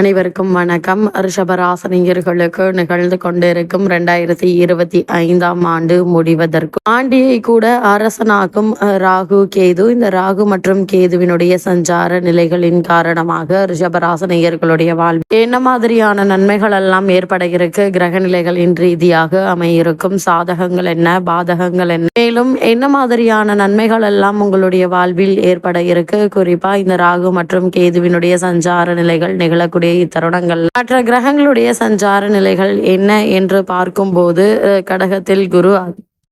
அனைவருக்கும் வணக்கம். ரிஷபராசனியர்களுக்கு நிகழ்ந்து கொண்டிருக்கும் ரெண்டாயிரத்தி இருபத்தி ஐந்தாம் ஆண்டு முடிவதற்கு ஆண்டியை கூட அரசனாக்கும் ராகு கேது. இந்த ராகு மற்றும் கேதுவினுடைய சஞ்சார நிலைகளின் காரணமாக ரிஷபராசனியர்களுடைய வாழ்வில் என்ன மாதிரியான நன்மைகள் எல்லாம் ஏற்பட இருக்கு? கிரக நிலைகளின் ரீதியாக அமையிருக்கும் சாதகங்கள் என்ன? பாதகங்கள் என்ன? மேலும் என்ன மாதிரியான நன்மைகள் எல்லாம் உங்களுடைய வாழ்வில் ஏற்பட இருக்கு? குறிப்பா இந்த ராகு மற்றும் கேதுவினுடைய சஞ்சார நிலைகள் நிகழக்கூடிய இத்தருணங்கள். மற்ற கிரகங்களுடைய சஞ்சார நிலைகள் என்ன என்று பார்க்கும்போது கடகத்தில் குரு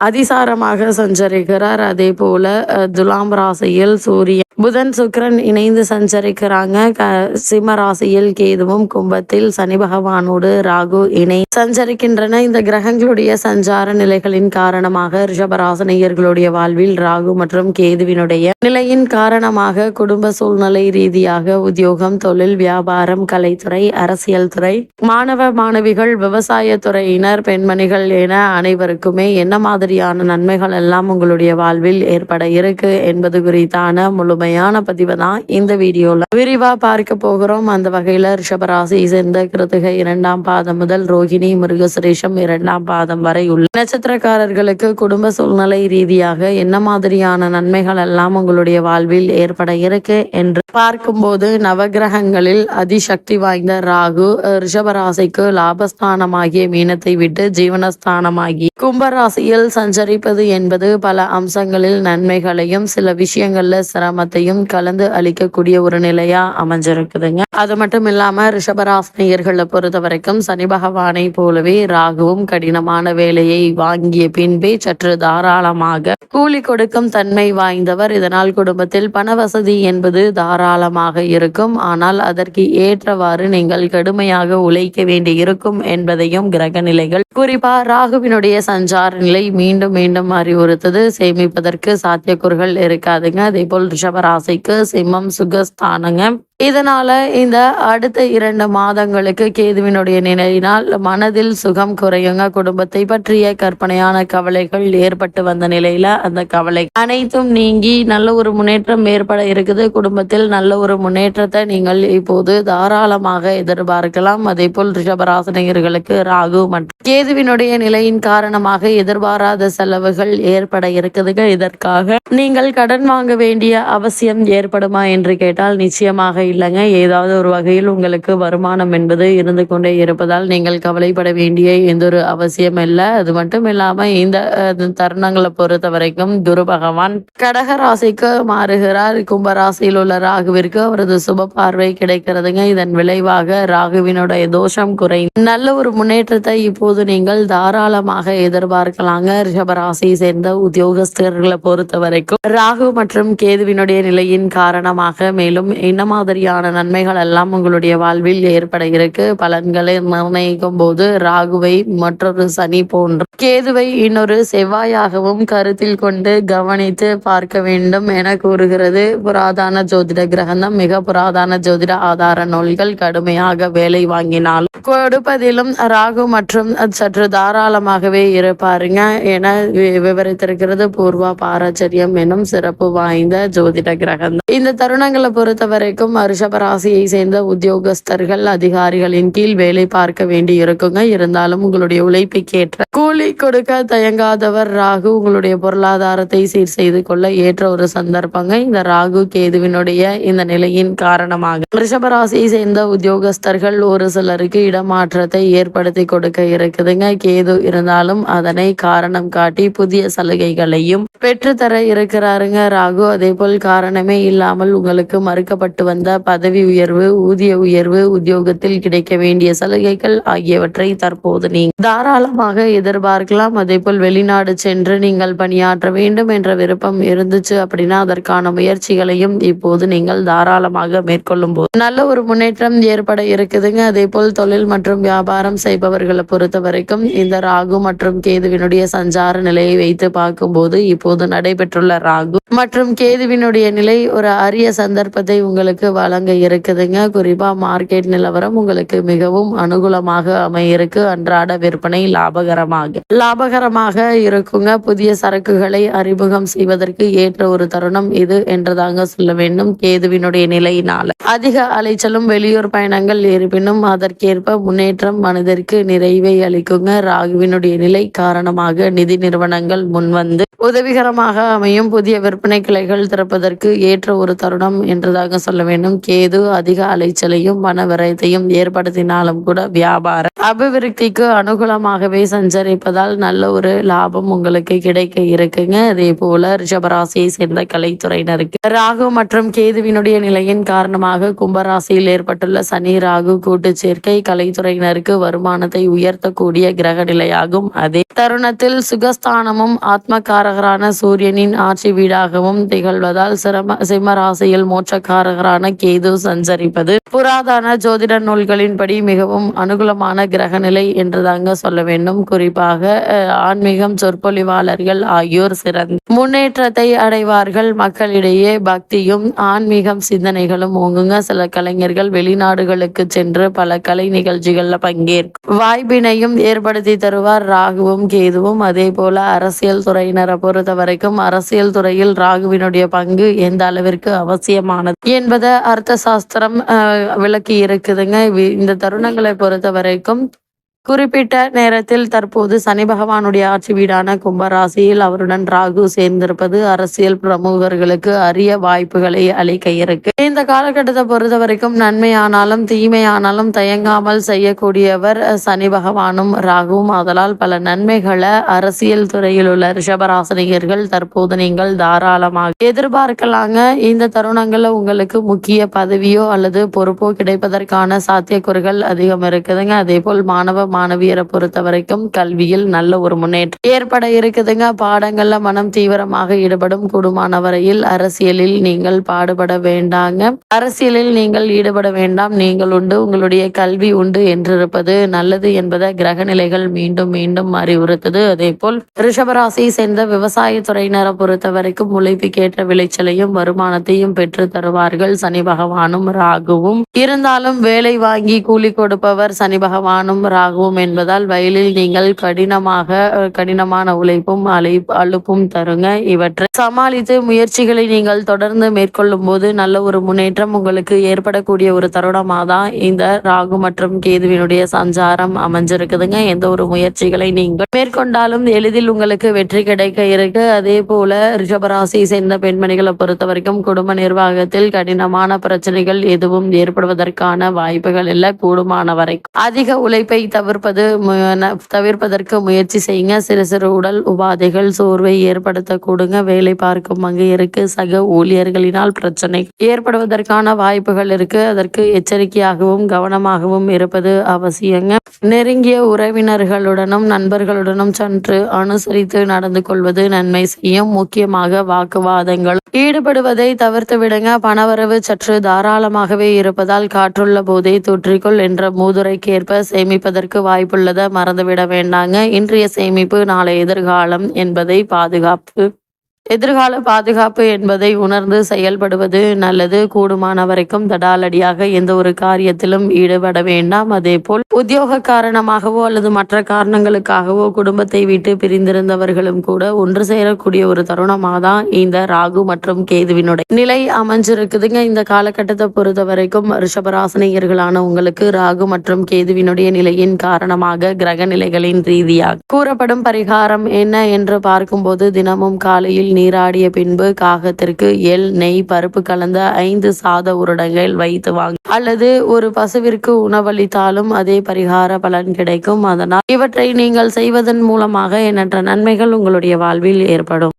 அதிசாரமாக சஞ்சரிக்கிறார். அதே போல துலாம் ராசியில் சூரியன் புதன் சுக்கரன் இணைந்து சஞ்சரிக்கிறாங்க. க சிம்ம ராசியில் கேதுவும் கும்பத்தில் சனி பகவானோடு ராகு இணை சஞ்சரிக்கின்றன. இந்த கிரகங்களுடைய சஞ்சார நிலைகளின் காரணமாக ரிஷபராசனையர்களுடைய வாழ்வில் ராகு மற்றும் கேதுவினுடைய நிலையின் காரணமாக குடும்ப சூழ்நிலை ரீதியாக உத்தியோகம் தொழில் வியாபாரம் கலைத்துறை அரசியல் துறை மாணவ மாணவிகள் விவசாய துறையினர் பெண்மணிகள் என அனைவருக்குமே என்ன மாதிரி மாதிரியான நன்மைகள் எல்லாம் உங்களுடைய வாழ்வில் ஏற்பட இருக்கு என்பது குறித்தான முழுமையான பதிவை தான் இந்த வீடியோல விரிவா பார்க்க போகிறோம். அந்த வகையில ரிஷபராசியை சேர்ந்த கிருத்திகை இரண்டாம் பாதம் முதல் ரோகிணி மிருகசுரேஷம் இரண்டாம் பாதம் வரை உள்ள நட்சத்திரக்காரர்களுக்கு குடும்ப சூழ்நிலை ரீதியாக என்ன மாதிரியான நன்மைகள் எல்லாம் உங்களுடைய வாழ்வில் ஏற்பட இருக்கு என்று பார்க்கும்போது நவகிரகங்களில் அதிசக்தி வாய்ந்த ராகு ரிஷபராசிக்கு லாபஸ்தானமாகிய மீனத்தை விட்டு ஜீவனஸ்தானமாகி கும்பராசியில் சஞ்சரிப்பது என்பது பல அம்சங்களில் நன்மைகளையும் சில விஷயங்கள்ல சிரமத்தையும் கலந்து அளிக்கக்கூடிய ஒரு நிலையா அமைஞ்சிருக்குதுங்க. அது மட்டும் இல்லாம ரிஷபராசினியர்களை பொறுத்த வரைக்கும் சனி பகவானை போலவே ராகுவும் கடினமான வேலையை வாங்கிய பின்பே சற்று தாராளமாக கூலி கொடுக்கும் தன்மை வாய்ந்தவர். இதனால் குடும்பத்தில் பண வசதி என்பது தாராளமாக இருக்கும். ஆனால் அதற்கு ஏற்றவாறு நீங்கள் கடுமையாக உழைக்க வேண்டி இருக்கும் என்பதையும் கிரக நிலைகள் குறிப்பா ராகுவினுடைய சஞ்சார நிலை மீண்டும் மீண்டும் அறிவுறுத்தது. சேமிப்பதற்கு சாத்தியக்கூறுகள் இருக்காதுங்க. அதே போல் ரிஷபராசிக்கு சிம்மம் சுகஸ்தானங்க. இதனால இந்த அடுத்த இரண்டு மாதங்களுக்கு கேதுவினுடைய நிலையினால் மனதில் சுகம் குறையுங்க. குடும்பத்தை பற்றிய கற்பனையான கவலைகள் ஏற்பட்டு வந்த நிலையில அந்த கவலை அனைத்தும் நீங்கி நல்ல ஒரு முன்னேற்றம் ஏற்பட இருக்குது. குடும்பத்தில் நல்ல ஒரு முன்னேற்றத்தை நீங்கள் இப்போது தாராளமாக எதிர்பார்க்கலாம். அதே போல் ரிஷபராசனையர்களுக்கு ராகு மற்றும் கேதுவினுடைய நிலையின் காரணமாக எதிர்பாராத செலவுகள் ஏற்பட இருக்குதுங்க. இதற்காக நீங்கள் கடன் வாங்க வேண்டிய அவசியம் ஏற்படுமா என்று கேட்டால் நிச்சயமாக இல்லைங்க. ஏதாவது ஒரு வகையில் உங்களுக்கு வருமானம் என்பது இருந்து கொண்டே இருப்பதால் நீங்கள் கவலைப்பட வேண்டிய எந்த ஒரு அவசியம் இல்லை. அது மட்டும் இல்லாம இந்த தருணங்களை பொறுத்த வரைக்கும் குரு பகவான் கடக ராசிக்கு மாறுகிறார். கும்பராசியில் உள்ள ராகுவிற்கு அவரது சுப பார்வை கிடைக்கிறதுங்க. இதன் விளைவாக ராகுவினுடைய தோஷம் குறை நல்ல ஒரு முன்னேற்றத்தை இப்போது நீங்கள் தாராளமாக எதிர்பார்க்கலாங்க. ரிஷபராசியை சேர்ந்த உத்தியோகஸ்தர்களை பொறுத்த வரைக்கும் ராகு மற்றும் கேதுவினுடைய நிலையின் காரணமாக மேலும் என்ன மாதிரியான நன்மைகள் எல்லாம் உங்களுடைய வாழ்வில் ஏற்பட இருக்கு பலன்களை நிர்ணயிக்கும் போது ராகுவை மற்றொரு சனி போன்ற கேதுவை இன்னொரு செவ்வாயாகவும் கருத்தில் கொண்டு கவனித்து பார்க்க வேண்டும் என கூறுகிறது. புராதான ஜோதிட கிரகந்தம் மிக புராதான ஜோதிட ஆதார நூல்கள் கடுமையாக வேலை வாங்கினால் கொடுப்பதிலும் ராகு மற்றும் சற்று தாராளமாகவே இருப்பாருங்க. என விவரித்திருக்கிறது. பூர்வா பாரச்சரியம் எனும் சிறப்பு வாய்ந்த ஜோதிட கிரகம். இந்த தருணங்களை பொறுத்த வரைக்கும் ரிஷபராசியை சேர்ந்த உத்தியோகஸ்தர்கள் அதிகாரிகளின் கீழ் வேலை பார்க்க வேண்டி இருக்குங்க இருந்தாலும் உங்களுடைய உழைப்புக்கேற்ற கூலி கொடுக்க தயங்காதவர். ராகு உங்களுடைய பொருளாதாரத்தை சீர் செய்து கொள்ள ஏற்ற ஒரு சந்தர்ப்பங்க. இந்த ராகு கேதுவினுடைய இந்த நிலையின் காரணமாக. ரிஷபராசியை சேர்ந்த உத்தியோகஸ்தர்கள் ஒரு சிலருக்கு இடமாற்றத்தை ஏற்படுத்தி கொடுக்க இருக்குதுங்க. கேது இருந்தாலும் அதனை காரணம் காட்டி புதிய சலுகைகளையும் பெற்றுத்தர இருக்கிறாருங்க ராகு. அதே போல் காரணமே இல்லாமல் உங்களுக்கு மறுக்கப்பட்டு வந்த பதவி உயர்வு ஊதிய உயர்வு உத்தியோகத்தில் கிடைக்க வேண்டிய சலுகைகள் ஆகியவற்றை தற்போது நீங்க தாராளமாக எதிர்பார்க்கலாம். அதே போல் வெளிநாடு சென்று நீங்கள் பணியாற்ற வேண்டும் என்ற விருப்பம் இருந்துச்சு அப்படின்னா அதற்கான முயற்சிகளையும் இப்போது நீங்கள் தாராளமாக மேற்கொள்ளும் போது நல்ல ஒரு முன்னேற்றம் ஏற்பட இருக்குதுங்க. அதே போல் தொழில் மற்றும் வியாபாரம் செய்பவர்களை பொறுத்த வரைக்கும் இந்த ராகு மற்றும் கேதுவினுடைய சஞ்ச சஞ்சார நிலையை வைத்து பார்க்கும்போது இப்போது நடைபெற்றுள்ள ராகு மற்றும் கேதுவினுடைய நிலை ஒரு அரிய சந்தர்ப்பத்தை உங்களுக்கு வழங்க இருக்குதுங்க. குறிப்பா மார்க்கெட் நிலவரம் உங்களுக்கு மிகவும் அனுகூலமாக அமையிருக்கு. அன்றாட விற்பனை லாபகரமாக லாபகரமாக இருக்குங்க. புதிய சரக்குகளை அறிமுகம் செய்வதற்கு ஏற்ற ஒரு தருணம் இது என்றுதாங்க சொல்ல வேண்டும். கேதுவினுடைய நிலையினால அதிக அலைச்சலும் வெளியூர் பயணங்கள் இருப்பினும் அதற்கேற்ப முன்னேற்றம் மனதிற்கு நிறைவை அளிக்குங்க. ராகுவினுடைய நிலை காரணமாக நிதி நிறுவனங்கள் முன்வந்து உதவிகரமாக அமையும் புதிய விற்பனை கிளைகள் திறப்பதற்கு ஏற்ற ஒரு தருணம் என்றதாக சொல்ல வேண்டும். கேது அதிக அலைச்சலையும் மன விரயத்தையும் ஏற்படுத்தினாலும் கூட வியாபார அபிவிருத்திக்கு அனுகூலமாகவே சஞ்சரிப்பதால் நல்ல ஒரு லாபம் உங்களுக்கு கிடைக்க இருக்குங்க. அதே போல ரிஷபராசியை சேர்ந்த கலைத்துறையினருக்கு ராகு மற்றும் கேதுவினுடைய நிலையின் காரணமாக கும்பராசியில் ஏற்பட்டுள்ள சனி ராகு கூட்டு சேர்க்கை கலைத்துறையினருக்கு வருமானத்தை உயர்த்தக்கூடிய கிரக நிலையாகும் அதே தருணத்தில் சுகஸ்தானமும் ஆத்மகாரகரான சூரியனின் ஆட்சி வீடாகவும் திகழ்வதால் சிரம சிம்மராசியில் மோட்சக்காரகரான கேது சஞ்சரிப்பது புராதன ஜோதிட நூல்களின்படி மிகவும் அனுகூலமான கிரக நிலை என்றுதாங்க சொல்ல வேண்டும். குறிப்பாக ஆன்மீகம் சொற்பொழிவாளர்கள் ஆகியோர் சிறந்த முன்னேற்றத்தை அடைவார்கள். மக்களிடையே பக்தியும் ஆன்மீகம் சிந்தனைகளும் ஓங்குங்க. சில கலைஞர்கள் வெளிநாடுகளுக்கு சென்று பல கலை நிகழ்ச்சிகள்ல பங்கேற்கும் வாய்ப்பினையும் ஏற்படுத்தி தருவார். ராகுவும் கேதுவும். அதே போல அரசியல் துறையினரை பொறுத்த வரைக்கும் அரசியல் துறையில் ராகுவினுடைய பங்கு எந்த அளவிற்கு அவசியமானது என்பதை அர்த்த சாஸ்திரம் அஹ், விளக்கி இருக்குதுங்க. இந்த தருணங்களை பொறுத்த வரைக்கும் குறிப்பிட்ட நேரத்தில் தற்போது சனி பகவானுடைய ஆட்சி வீடான கும்பராசியில் அவருடன் ராகு சேர்ந்திருப்பது அரசியல் பிரமுகர்களுக்கு அரிய வாய்ப்புகளை அளிக்க இருக்கு இந்த காலகட்டத்தை பொறுத்த வரைக்கும் நன்மையானாலும் தீமையானாலும் தயங்காமல் செய்யக்கூடியவர் சனி பகவானும் ராகுவும். அதனால் பல நன்மைகளை அரசியல் துறையில் உள்ள ரிஷபராசனிகர்கள் தற்போது நீங்கள் தாராளமாக எதிர்பார்க்கலாங்க. இந்த தருணங்கள்ல உங்களுக்கு முக்கிய பதவியோ அல்லது பொறுப்போ கிடைப்பதற்கான சாத்தியக்கூறுகள் அதிகம் இருக்குதுங்க. அதே போல் மாணவ மாணவியரை பொறுத்த வரைக்கும் கல்வியில் நல்ல ஒரு முன்னேற்றம் ஏற்பட இருக்குதுங்க. பாடங்கள்ல மனம் தீவிரமாக ஈடுபடும் கூடுமான வரையில் அரசியலில் நீங்கள் பாடுபட வேண்டாங்க. அரசியலில் நீங்கள் ஈடுபட வேண்டாம். நீங்கள் உண்டு. உங்களுடைய கல்வி உண்டு என்றிருப்பது நல்லது என்பதை கிரக நிலைகள் மீண்டும் மீண்டும் அறிவுறுத்தது. அதே போல் ரிஷபராசியை சேர்ந்த விவசாயத்துறையினரை பொறுத்த வரைக்கும் உழைப்புக்கேற்ற விளைச்சலையும் வருமானத்தையும் பெற்று தருவார்கள். சனி பகவானும் ராகுவும். இருந்தாலும் வேலை வாங்கி கூலி கொடுப்பவர் சனி பகவானும் ராகுவும். என்பதால் வயலில் நீங்கள் கடினமாக கடினமான உழைப்பும் அழை அழுப்பும் தருங்க. இவற்றை சமாளித்து முயற்சிகளை நீங்கள் தொடர்ந்து மேற்கொள்ளும் போது நல்ல ஒரு முன்னேற்றம் உங்களுக்கு ஏற்படக்கூடிய ஒரு தருணமாக தான் இந்த ராகு மற்றும் கேதுவினுடைய சஞ்சாரம் அமைஞ்சிருக்குதுங்க. எந்த ஒரு முயற்சிகளை நீங்கள் மேற்கொண்டாலும் எளிதில் உங்களுக்கு வெற்றி கிடைக்க இருக்கு. அதே போல ரிஷபராசியை சேர்ந்த பெண்மணிகளை பொறுத்த வரைக்கும் குடும்ப நிர்வாகத்தில் கடினமான பிரச்சனைகள் எதுவும் ஏற்படுவதற்கான வாய்ப்புகள் இல்லை. கூடுமான வரைக்கும் அதிக உழைப்பை தவிர தவிர்ப்பது தவிர்ப்பதற்கு முயற்சி செய்யுங்க. சிறு சிறு உடல் உபாதைகள் சோர்வை ஏற்படுத்தக்கூடுங்க. வேலை பார்க்கும் மங்கையருக்கு சக ஊழியர்களினால் பிரச்சனை ஏற்படுவதற்கான வாய்ப்புகள் இருக்கு. அதற்கு எச்சரிக்கையாகவும் கவனமாகவும் இருப்பது அவசியங்க. நெருங்கிய உறவினர்களுடனும் நண்பர்களுடனும் சென்று அனுசரித்து நடந்து கொள்வது நன்மை செய்யும். முக்கியமாக வாக்குவாதங்கள். ஈடுபடுவதை தவிர்த்து விடுங்க. பணவரவு சற்று தாராளமாகவே இருப்பதால் காற்றுள்ள போதே தொற்றிக்கொள் என்ற மூதுரைக்கேற்ப சேமிப்பதற்கு வாய்ப்புள்ளதை மறந்துவிட வேண்டாங்க. இன்றைய சேமிப்பு நாளை எதிர்காலம் என்பதை பாதுகாப்பு எதிர்கால பாதுகாப்பு என்பதை உணர்ந்து செயல்படுவது நல்லது. கூடுமான வரைக்கும் தடாலடியாக எந்த ஒரு காரியத்திலும் ஈடுபட வேண்டாம். அதே போல் உத்தியோக காரணமாகவோ அல்லது மற்ற காரணங்களுக்காகவோ குடும்பத்தை விட்டு பிரிந்திருந்தவர்களும் கூட ஒன்று சேரக்கூடிய ஒரு தருணமாக தான் இந்த ராகு மற்றும் கேதுவினுடைய நிலை அமைஞ்சிருக்குதுங்க. இந்த காலகட்டத்தை பொறுத்த வரைக்கும் ரிஷபராசனியர்களான உங்களுக்கு ராகு மற்றும் கேதுவினுடைய நிலையின் காரணமாக கிரக நிலைகளின் ரீதியாக கூறப்படும் பரிகாரம் என்ன என்று பார்க்கும்போது தினமும் காலையில் நீராடிய பின்பு காகத்திற்கு எள் நெய் பருப்பு கலந்த ஐந்து சாத உருடங்கள் வைத்து வாங்க. அல்லது ஒரு பசுவிற்கு உணவளித்தாலும் அதே பரிகார பலன் கிடைக்கும். அதனால் இவற்றை நீங்கள் செய்வதன் மூலமாக எண்ணற்ற நன்மைகள் உங்களுடைய வாழ்வில் ஏற்படும்.